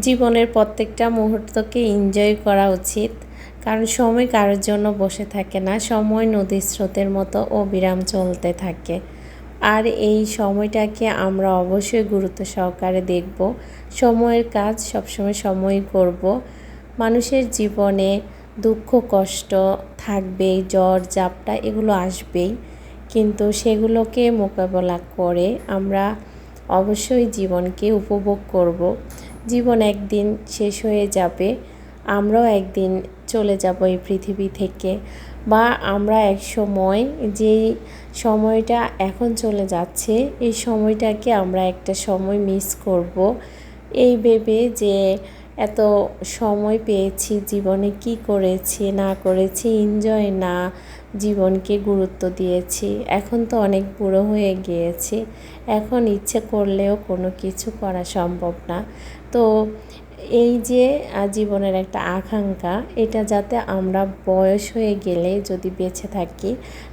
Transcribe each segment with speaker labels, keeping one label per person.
Speaker 1: জীবনের প্রত্যেকটা মুহূর্তকে এনজয় করা উচিত। কারণ সময় কারোর জন্য বসে থাকে না, সময় নদীর স্রোতের মতো অবিরাম চলতে থাকে। আর এই সময়টাকে আমরা অবশ্যই গুরুত্ব সহকারে দেখব। সময়ের কাজ সবসময় সময় করব। মানুষের জীবনে দুঃখ, কষ্ট থাকবেই জ্বর জাপটা এগুলো আসবেই। কিন্তু সেগুলোকে মোকাবেলা করে আমরা অবশ্যই জীবনকে উপভোগ করব। জীবন একদিন শেষ হয়ে যাবে, আমরাও একদিন চলে যাব এই পৃথিবী থেকে। বা আমরা এক সময় যে সময়টা এখন চলে যাচ্ছে, এই সময়টাকে আমরা একটা সময় মিস করব। এই ভেবে যে এত সময় পেয়েছি জীবনে কি করেছি, না করেছি এনজয় না জীবনকে গুরুত্ব দিয়েছি। এখন তো অনেক বুড়ো হয়ে গিয়েছি। এখন ইচ্ছে করলেও কোনো কিছু করা সম্ভব না। তো এই যে জীবনের একটা আকাঙ্ক্ষা, এটা যাতে আমরা বয়স হয়ে গেলে যদি বেঁচে থাকি,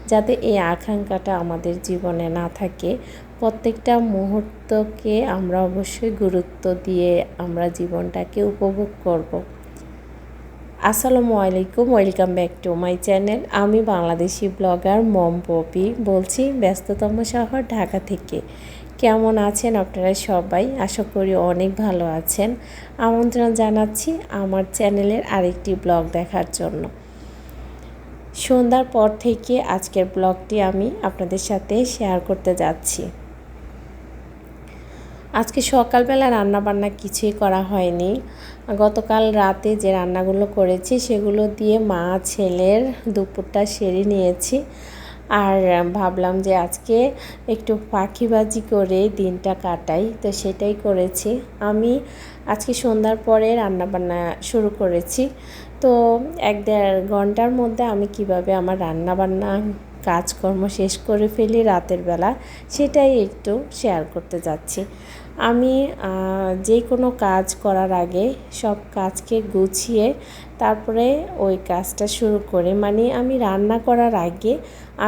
Speaker 1: যাতে এই আকাঙ্ক্ষাটা আমাদের জীবনে না থাকে, প্রত্যেকটা মুহূর্তকে আমরা অবশ্যই গুরুত্ব দিয়ে আমরা জীবনটাকে উপভোগ করব। আসসালামু আলাইকুম, welcome back to my channel. আমি বাংলাদেশি ব্লগার মম পপি বলছি, ব্যস্ততম শহর ঢাকা থেকে। কেমন আছেন আপনারা সবাই? আশা করি অনেক ভালো আছেন। আমন্ত্রণ জানাচ্ছি আমার চ্যানেলের আরেকটি ব্লগ দেখার জন্য। সন্ধ্যার পর থেকে আজকের ব্লগটি আমি আপনাদের সাথে শেয়ার করতে যাচ্ছি। আজকে সকালবেলা রান্না বান্না কিছুই করা হয়নি। গতকাল রাতে যে রান্নাগুলো করেছি সেগুলো দিয়ে মা ছেলের দুপুরটা সেরে নিয়েছি। আর ভাবলাম যে আজকে একটু পাখিবাজি করে দিনটা কাটাই, তো সেটাই করেছি। আমি আজকে সন্ধ্যার পরে রান্নাবান্না শুরু করেছি। তো এক দেড় ঘণ্টার মধ্যে আমি কীভাবে আমার রান্নাবান্না কাজকর্ম শেষ করে ফেলি রাতের বেলা, সেটাই একটু শেয়ার করতে যাচ্ছি। আমি যে কোনো কাজ করার আগে সব কাজকে গুছিয়ে তারপরে ওই কাজটা শুরু করে। মানে আমি রান্না করার আগে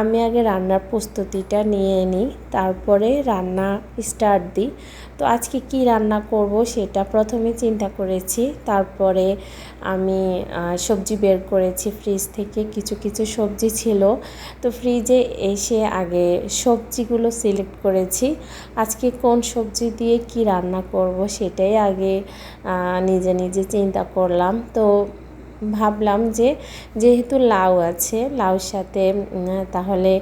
Speaker 1: আমি আগে রান্নার প্রস্তুতিটা নিয়ে নিই, তারপরে রান্না স্টার্ট দিই। তো আজকে কি রান্না করব সেটা প্রথমে চিন্তা করেছি, তারপরে আমি সবজি বের করেছি। ফ্রিজ থেকে কিছু কিছু সবজি ছিল। তো ফ্রিজে এসে আগে সবজিগুলো সিলেক্ট করেছি। আজকে কোন সবজি দিয়ে কি রান্না করব সেটাই আগে নিজে নিজে চিন্তা করলাম। তো ভাবলাম যে যেহেতু লাউ আছে, লাউর সাথে তাহলে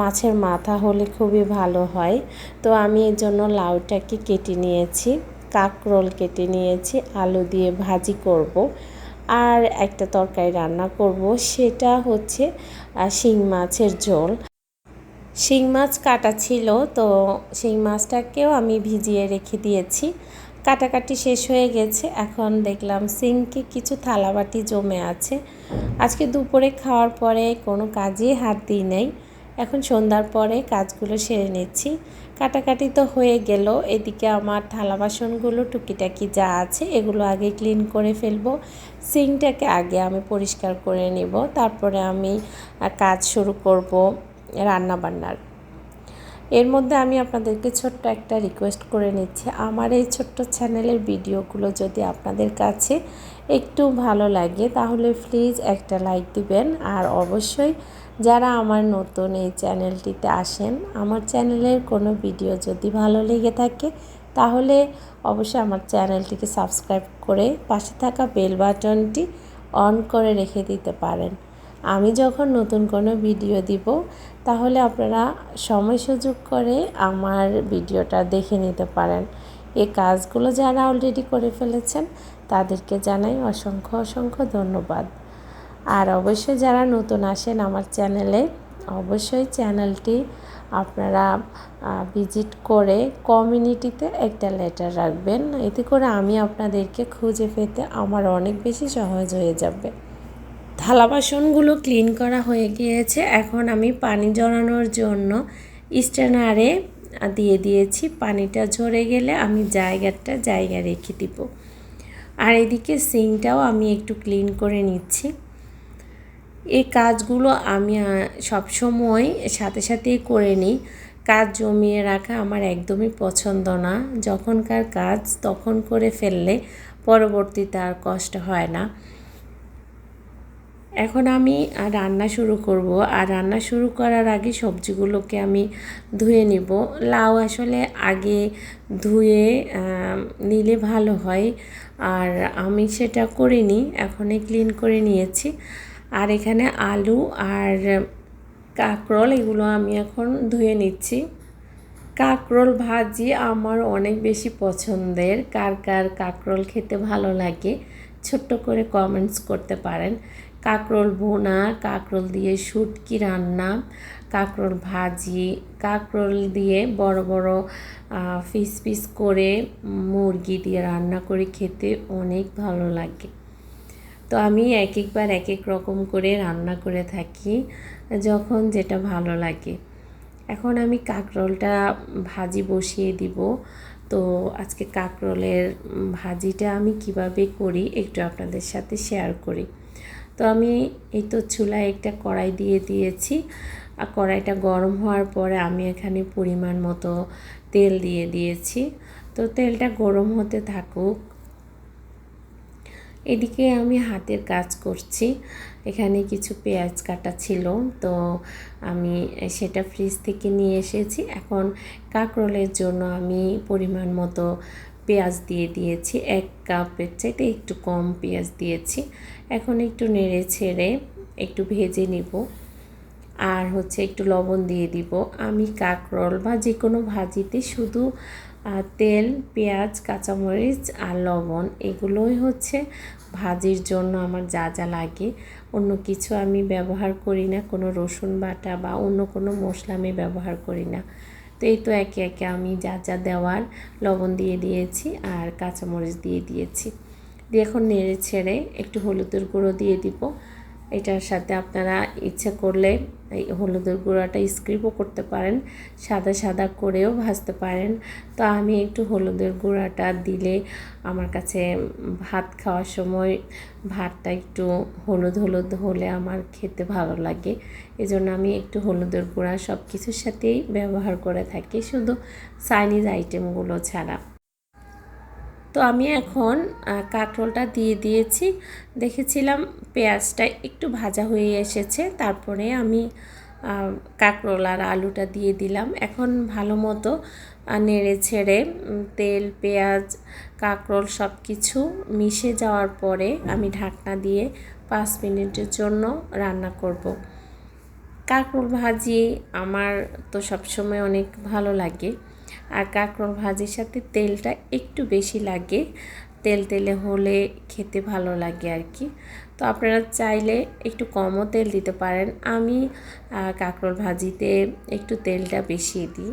Speaker 1: মাছের মাথা হলে খুবই ভালো হয়। তো আমি এর জন্য লাউটাকে কেটে নিয়েছি, কাকরোল কেটে নিয়েছি, আলু দিয়ে ভাজি করব। আর একটা তরকারি রান্না করব, সেটা হচ্ছে শিং মাছের ঝোল। শিং মাছ কাটা ছিল, তো শিং মাছটাকেও আমি ভিজিয়ে রেখে দিয়েছি। কাটাকাটি শেষ হয়ে গেছে, এখন দেখলাম সিঙ্কে কিছু থালাবাটি জমে আছে। আজকে দুপুরে খাওয়ার পরে কোনো কাজেই হাত দিই নাই। এখন সন্ধ্যার পরে কাজগুলো সেরে নিচ্ছি। কাটাকাটি তো হয়ে গেল, এদিকে আমার থালা বাসনগুলো টুকিটাকি যা আছে এগুলো আগে ক্লিন করে ফেলব। সিংটাকে আগে আমি পরিষ্কার করে নেব, তারপরে আমি কাজ শুরু করব। রান্না বান্নার এর মধ্যে আমি আপনাদেরকে ছোট্ট একটা রিকোয়েস্ট করে নিচ্ছি। আমার এই ছোট্ট চ্যানেলের ভিডিওগুলো যদি আপনাদের কাছে একটু ভালো লাগে, তাহলে প্লিজ একটা লাইক দিবেন। আর অবশ্যই যারা আমার নতুন এই চ্যানেলটিতে আসেন, আমার চ্যানেলের কোনো ভিডিও যদি ভালো লেগে থাকে, তাহলে অবশ্যই আমার চ্যানেলটিকে সাবস্ক্রাইব করে পাশে থাকা বেল বাটনটি অন করে রেখে দিতে পারেন। আমি যখন নতুন কোনো ভিডিও দিব, তাহলে আপনারা সময় সুযোগ করে আমার ভিডিওটা দেখে নিতে পারেন। এই কাজগুলো যারা অলরেডি করে ফেলেছেন, তাদেরকে জানাই অসংখ্য অসংখ্য ধন্যবাদ। আর অবশ্যই যারা নতুন আসেন আমার চ্যানেলে, অবশ্যই চ্যানেলটি আপনারা ভিজিট করে কমিউনিটিতে একটা লেটার রাখবেন। এতে করে আমি আপনাদেরকে খুঁজে পেতে আমার অনেক বেশি সহজ হয়ে যাবে। থালা বাসনগুলো ক্লিন করা হয়ে গিয়েছে। এখন আমি পানি জড়ানোর জন্য স্ট্যানারে দিয়ে দিয়েছি। পানিটা ঝরে গেলে আমি জায়গাটা জায়গা রেখে দিব। আর এদিকে সিংটাও আমি একটু ক্লিন করে নিচ্ছি। এই কাজগুলো আমি সবসময় সাথে সাথেই করে নিই। কাজ জমিয়ে রাখা আমার একদমই পছন্দ না। যখনকার কাজ তখন করে ফেললে পরবর্তীতে আর কষ্ট হয় না। এখন আমি রান্না শুরু করব। আর রান্না শুরু করার আগে সবজিগুলোকে আমি ধুয়ে নিব। লাউ আসলে আগে ধুয়ে নিলে ভালো হয়। আর আমি সেটা করিনি, এখনই ক্লিন করে নিয়েছি। আর এখানে আলু আর কাঁকরোল এগুলো আমি এখন ধুয়ে নিচ্ছি। কাঁকরোল ভাজি আমার অনেক বেশি পছন্দের। কার কার কাঁকরোল খেতে ভালো লাগে, ছোট্ট করে কমেন্টস করতে পারেন। কাঁকরোল বোনা কাঁকরোল দিয়ে শুটকি রান্না, কাঁকরোল ভাজি, কাঁকরোল দিয়ে বড় বড় পিস পিস করে মুরগি দিয়ে রান্না করে, খেতে অনেক ভালো লাগে। তো আমি এক একবার এক এক রকম করে রান্না করে থাকি, যখন যেটা ভালো লাগে। এখন আমি কাঁকরোলটা ভাজি বসিয়ে দিব। তো আজকে কাঁকরোলের ভাজিটা আমি কীভাবে করি, একটু আপনাদের সাথে শেয়ার করি। তো আমি এই তো চুলায় একটা কড়াই দিয়ে দিয়েছি। আর কড়াইটা গরম হওয়ার পরে আমি এখানে পরিমাণ মতো তেল দিয়ে দিয়েছি। তো তেলটা গরম হতে থাকুক। এদিকে আমি হাতের কাজ করছি। এখানে কিছু পেঁয়াজ কাটা ছিল, তো আমি সেটা ফ্রিজ থেকে নিয়ে এসেছি। এখন কাঁকরোলের জন্য আমি পরিমাণ মতো পেঁয়াজ দিয়ে দিয়েছি, এক কাপের চাইতে একটু কম পেঁয়াজ দিয়েছি। এখন একটু নেড়ে ছেড়ে একটু ভেজে নিব। আর হচ্ছে একটু লবণ দিয়ে দিব। আমি কাঁকরোল বা যে কোনো ভাজিতে শুধু তেল, পেঁয়াজ, কাঁচামরিচ আর লবণ এগুলোই হচ্ছে ভাজির জন্য আমার যা যা লাগে। অন্য কিছু আমি ব্যবহার করি না, কোনো রসুন বাটা বা অন্য কোনো মশলা আমি ব্যবহার করি না। তো এই তো একে একে আমি যা যা দেওয়ার লবণ দিয়ে দিয়েছি আর কাঁচামরিচ দিয়ে দিয়েছি। দিয়ে এখন নেড়ে ছেড়ে একটু হলুদের গুঁড়ো দিয়ে দিব। এটার সাথে আপনারা ইচ্ছা করলে এই হলুদের গুঁড়াটা স্ক্রিপও করতে পারেন, সাদা সাদা করেও ভাজতে পারেন। তো আমি একটু হলুদের গুঁড়াটা দিলে আমার কাছে ভাত খাওয়ার সময় ভাতটা একটু হলুদ হলুদ হলে আমার খেতে ভালো লাগে। এজন্য আমি একটু হলুদের গুঁড়া সব কিছুর সাথেই ব্যবহার করে থাকি, শুধু চাইনিজ আইটেমগুলো ছাড়া। তো আমি এখন কাঁকরোলটা দিয়ে দিয়েছি। দেখেছিলাম পেঁয়াজটা একটু ভাজা হয়ে এসেছে। তারপরে আমি কাঁকরোল আর আলুটা দিয়ে দিলাম। এখন ভালো মতো নেড়ে ছেড়ে তেল, পেঁয়াজ, কাঁকরোল সব কিছু মিশে যাওয়ার পরে আমি ঢাকনা দিয়ে পাঁচ মিনিটের জন্য রান্না করব। কাঁকরোল ভাজি আমার তো সবসময় অনেক ভালো লাগে। আর কাঁকরোল ভাজির সাথে তেলটা একটু বেশি লাগে। তেল তেলে হলে খেতে ভালো লাগে আর কি। তো আপনারা চাইলে একটু কমও তেল দিতে পারেন। আমি কাঁকরোল ভাজিতে একটু তেলটা বেশি দিই।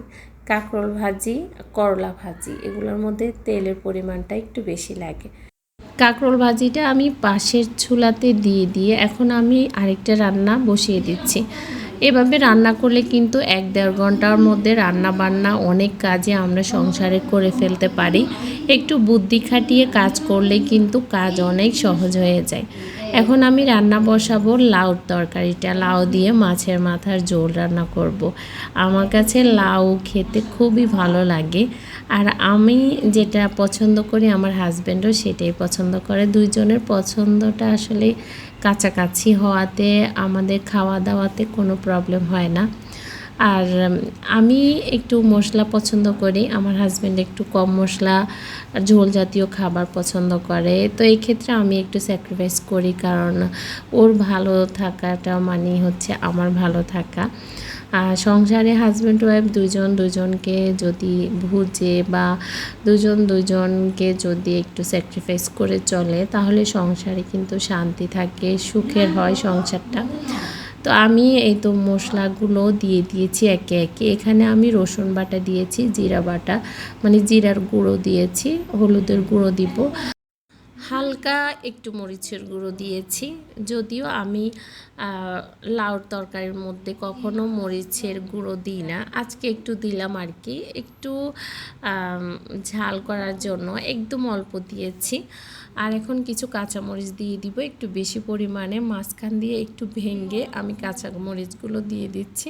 Speaker 1: কাঁকরোল ভাজি, করলা ভাজি, এগুলোর মধ্যে তেলের পরিমাণটা একটু বেশি লাগে। কাঁকরোল ভাজিটা আমি পাশের চুলাতে দিয়ে দিয়ে এখন আমি আরেকটা রান্না বসিয়ে দিচ্ছি। এভাবে রান্না করলে কিন্তু এক দেড় ঘণ্টার মধ্যে রান্না বান্না অনেক কাজে আমরা সংসারে করে ফেলতে পারি। একটু বুদ্ধি খাটিয়ে কাজ করলে কিন্তু কাজ অনেক সহজ হয়ে যায়। এখন আমি রান্না বসাবো লাউর তরকারিটা। লাউ দিয়ে মাছের মাথার ঝোল রান্না করব। আমার কাছে লাউ খেতে খুবই ভালো লাগে। আর আমি যেটা পছন্দ করি আমার হাজব্যান্ডও সেটাই পছন্দ করে। দুইজনের পছন্দটা আসলে কাছাকাছি হওয়াতে আমাদের খাওয়া দাওয়াতে কোনো প্রবলেম হয় না। আর আমি একটু মশলা পছন্দ করি। আমার হাজব্যান্ড একটু কম মশলা ঝোল জাতীয় খাবার পছন্দ করে। তো এই ক্ষেত্রে আমি একটু স্যাক্রিফাইস করি কারণ ওর ভালো থাকাটা মানে হচ্ছে আমার ভালো থাকা। আর সংসারে হাজব্যান্ড ওয়াইফ দুজন দুজনকে যদি ভুজে বা দুজন দুজনকে যদি একটু স্যাক্রিফাইস করে চলে, তাহলে সংসারে কিন্তু শান্তি থাকে, সুখের হয় সংসারটা। তো আমি এই তো মশলাগুলো দিয়ে দিয়েছি একে একে। এখানে আমি রসুন বাটা দিয়েছি, জিরা বাটা মানে জিরার গুঁড়ো দিয়েছি, হলুদের গুঁড়ো দিব। হালকা একটু মরিচের গুঁড়ো দিয়েছি, যদিও আমি লাউর তরকারির মধ্যে কখনো মরিচের গুঁড়ো দিই না। আজকে একটু দিলাম আর কি। একটু ঝাল করার জন্য একদম অল্প দিয়েছি। আর এখন কিছু কাঁচামরিচ দিয়ে দিব, একটু বেশি পরিমাণে। মাঝখান দিয়ে একটু ভেঙে আমি কাঁচামরিচগুলো দিয়ে দিচ্ছি,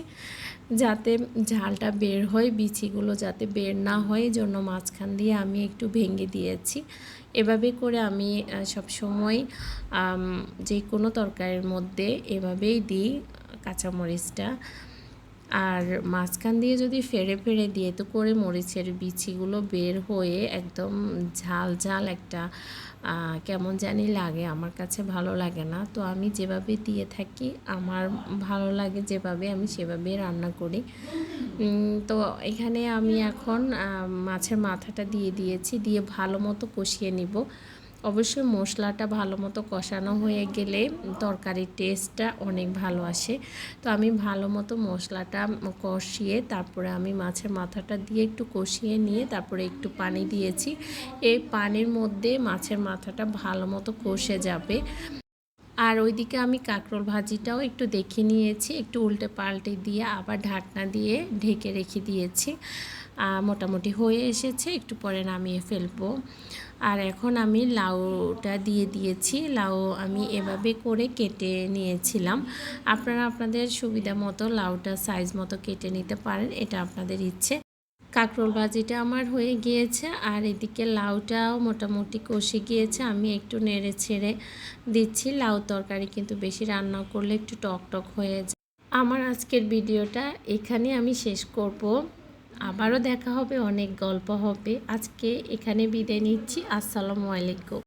Speaker 1: যাতে ঝালটা বের হয়, বিচিগুলো যাতে বের না হয় এই জন্য মাঝখান দিয়ে আমি একটু ভেঙে দিয়েছি। এভাবে করে আমি সব সময় যে কোনো তরকারির মধ্যে এভাবেই দিই কাঁচামরিচটা। আর মাঝখান দিয়ে যদি ফেরে ফেরে দিয়ে তো করে মরিচের বিচিগুলো বের হয়ে একদম ঝাল ঝাল একটা কেমন জানি লাগে, আমার কাছে ভালো লাগে না। তো আমি যেভাবে দিয়ে থাকি, আমার ভালো লাগে যেভাবে, আমি সেভাবেই রান্না করি। তো এখানে আমি এখন মাছের মাথাটা দিয়ে দিয়েছি, দিয়ে ভালো মতো কষিয়ে নিব। অবশ্যই মশলাটা ভালো মতো কষানো হয়ে গেলে তরকারির টেস্টটা অনেক ভালো আসে। তো আমি ভালো মতো মশলাটা কষিয়ে তারপরে আমি মাছের মাথাটা দিয়ে একটু কষিয়ে নিয়ে তারপরে একটু পানি দিয়েছি। এই পানির মধ্যে মাছের মাথাটা ভালো মতো কষে যাবে। আর ওইদিকে আমি কাঁকরোল ভাজিটাও একটু দেখে নিয়েছি, একটু উল্টে পাল্টে দিয়ে আবার ঢাকনা দিয়ে ঢেকে রেখে দিয়েছি। মোটামুটি হয়ে এসেছে, একটু পরে নামিয়ে ফেলব। আর এখন আমি লাউটা দিয়ে দিয়েছি। লাউ আমি এভাবে করে কেটে নিয়েছিলাম। আপনারা আপনাদের সুবিধা মতো লাউটা সাইজ মতো কেটে নিতে পারেন, এটা আপনাদের ইচ্ছে। কাঁকরোল ভাজিটা আমার হয়ে গিয়েছে, আর এদিকে লাউটাও মোটামুটি কষে গিয়েছে। আমি একটু নেড়ে ছেড়ে দিচ্ছি। লাউ তরকারি কিন্তু বেশি রান্না করলে একটু টক টক হয়ে যায়। আমার আজকের ভিডিওটা এখানে আমি শেষ করব। আবারও দেখা হবে অনেক গল্প হবে। আজকে এখানে বিদায় নিচ্ছি। আসসালামু আলাইকুম।